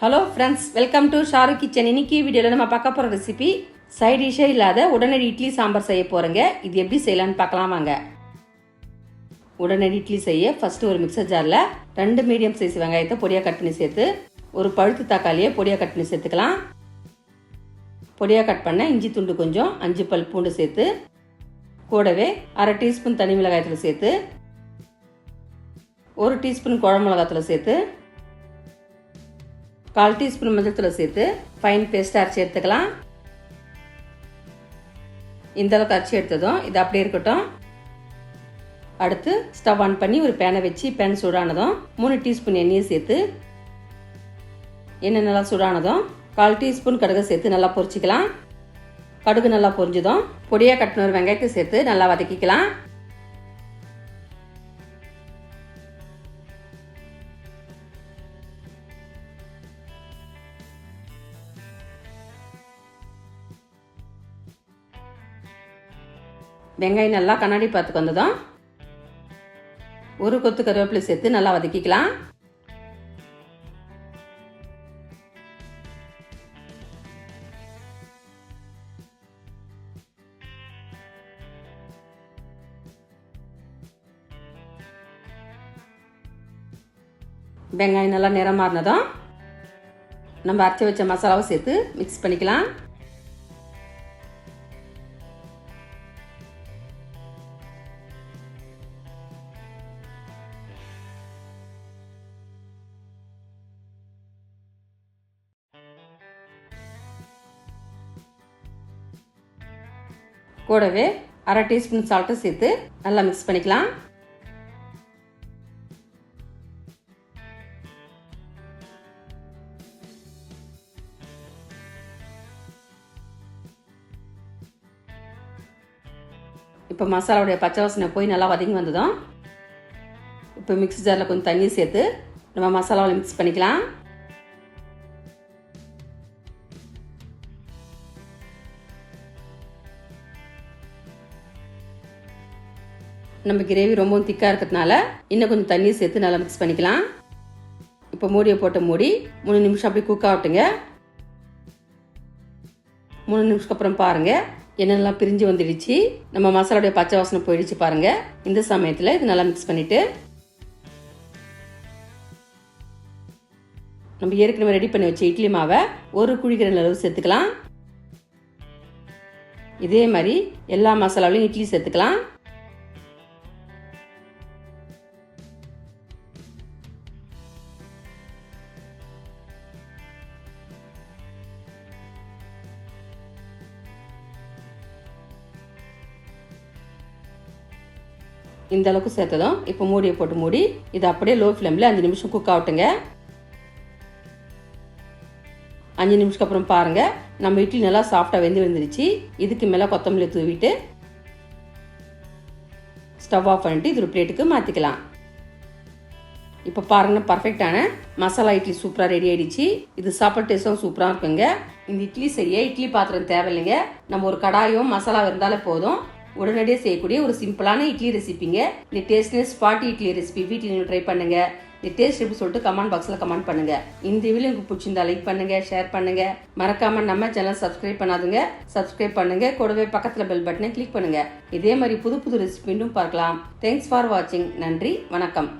Hello friends welcome to Sharu kitchen இன்னைக்கு வீடியோவில் நம்ம பார்க்க போகிற ரெசிபி சைட் டிஷ்ஷே இல்லாத உடனடி இட்லி சாம்பார் செய்ய போகிறேங்க இது எப்படி செய்யலான்னு பார்க்கலாம் வாங்க. உடனடி இட்லி செய்ய ஃபஸ்ட்டு ஒரு மிக்சர் ஜாரில் ரெண்டு மீடியம் சைஸ் வெங்காயத்தை பொடியாக கட் பண்ணி சேர்த்து ஒரு பழுத்து தக்காளியை பொடியாக கட் பண்ணி சேர்த்துக்கலாம். பொடியாக கட் பண்ண இஞ்சி துண்டு கொஞ்சம் அஞ்சு பல் பூண்டு சேர்த்து கூடவே அரை டீஸ்பூன் தனி மிளகாயத்தில் சேர்த்து ஒரு டீஸ்பூன் குழம்பு மிளகாத்தில் சேர்த்து கால் டீஸ்பூன் மஞ்சள் சேர்த்து ஃபைன் பேஸ்ட்டாக அரைச்சி எடுத்துக்கலாம். இந்த அளவுக்கு அரைச்சி எடுத்ததும் இது அப்படியே இருக்கட்டும். அடுத்து ஸ்டவ் ஆன் பண்ணி ஒரு பேனை வச்சு பேன் சூடானதும் மூணு டீஸ்பூன் எண்ணெயை சேர்த்து எண்ணெய் நல்லா சூடானதும் கால் டீஸ்பூன் கடுகு சேர்த்து நல்லா பொரிச்சிக்கலாம். கடுகு நல்லா பொரிஞ்சதும் பொடியாக கட்டின ஒரு வெங்காயத்தை சேர்த்து நல்லா வதக்கிக்கலாம். வெங்காயம் நல்லா கண்ணாடி பார்த்துக்கு வந்ததும் ஒரு கொத்து கருவேப்பிலை சேர்த்து நல்லா வதக்கிக்கலாம். வெங்காயம் நல்லா நிறம் மாறினதும் நம்ம அரைச்சி வச்ச மசாலாவை சேர்த்து மிக்ஸ் பண்ணிக்கலாம். கூடவே அரை டீஸ்பூன் சால்ட்டை சேர்த்து நல்லா மிக்ஸ் பண்ணிக்கலாம். இப்போ மசாலாவுடைய பச்சை வாசனை போய் நல்லா வதங்கி வந்ததும் இப்போ மிக்ஸி ஜாரில் கொஞ்சம் தண்ணி சேர்த்து நம்ம மசாலாவில் மிக்ஸ் பண்ணிக்கலாம். நம்ம கிரேவி ரொம்பவும் திக்காக இருக்கிறதுனால இன்னும் கொஞ்சம் தண்ணி சேர்த்து நல்லா மிக்ஸ் பண்ணிக்கலாம். இப்போ மூடியை போட்ட மூடி மூணு நிமிஷம் அப்படியே குக் ஆகட்டுங்க. மூணு நிமிஷத்துக்கு அப்புறம் பாருங்கள் என்னெல்லாம் பிரிஞ்சு வந்துடுச்சு. நம்ம மசாலாவுடைய பச்சை வாசனை போயிடுச்சு பாருங்கள் இந்த சமயத்தில் இது நல்லா மிக்ஸ் பண்ணிவிட்டு நம்ம ஏற்கனவே ரெடி பண்ணி வச்ச இட்லி மாவை ஒரு குழிக்கிற அளவு சேர்த்துக்கலாம். இதே மாதிரி எல்லா மசாலாவிலையும் இட்லி சேர்த்துக்கலாம். இந்த அளவுக்கு சேர்த்ததும் இப்போ மூடியை போட்டு மூடி இது அப்படியே லோ ஃப்ளேமில் அஞ்சு நிமிஷம் குக் ஆகட்டுங்க. அஞ்சு நிமிஷத்துக்கு அப்புறம் பாருங்கள் நம்ம இட்லி நல்லா சாஃப்டாக வெந்து வந்துருச்சு. இதுக்கு மேலே கொத்தமல்லி தூவிட்டு ஸ்டவ் ஆஃப் பண்ணிட்டு இது ஒரு பிளேட்டுக்கு மாற்றிக்கலாம் இப்போ பாருங்க பர்ஃபெக்டான மசாலா இட்லி சூப்பராக ரெடி ஆயிடுச்சு. இது சாப்பாடு டேஸ்ட்டும் சூப்பராக இருக்குங்க. இந்த இட்லி செய்ய இட்லி பாத்திரம் தேவையில்லைங்க. நம்ம ஒரு கடாயும் மசாலா இருந்தாலே போதும். உடனடியாக செய்யக்கூடிய ஒரு சிம்பிளான இட்லி ரெசிபிங்க. இந்த டேஸ்ட்னஸ் ஸ்பாட்டி இட்லி ரெசிபி வீட்டில் நீங்கள் ட்ரை பண்ணுங்க. இந்த டேஸ்ட் எப்படி சொல்லிட்டு கமெண்ட் பாக்ஸில் கமெண்ட் பண்ணுங்க. இந்த வீடியோ உங்களுக்கு பிடிச்சிருந்தா லைக் பண்ணுங்க ஷேர் பண்ணுங்க. மறக்காம நம்ம சேனல் சப்ஸ்கிரைப் பண்ணாதுங்க. சப்ஸ்கிரைப் பண்ணுங்க. கூடவே பக்கத்தில் பெல் பட்டனை கிளிக் பண்ணுங்க. இதே மாதிரி புது புது ரெசிபி பார்க்கலாம். தேங்க்ஸ் ஃபார் வாட்சிங் நன்றி வணக்கம்.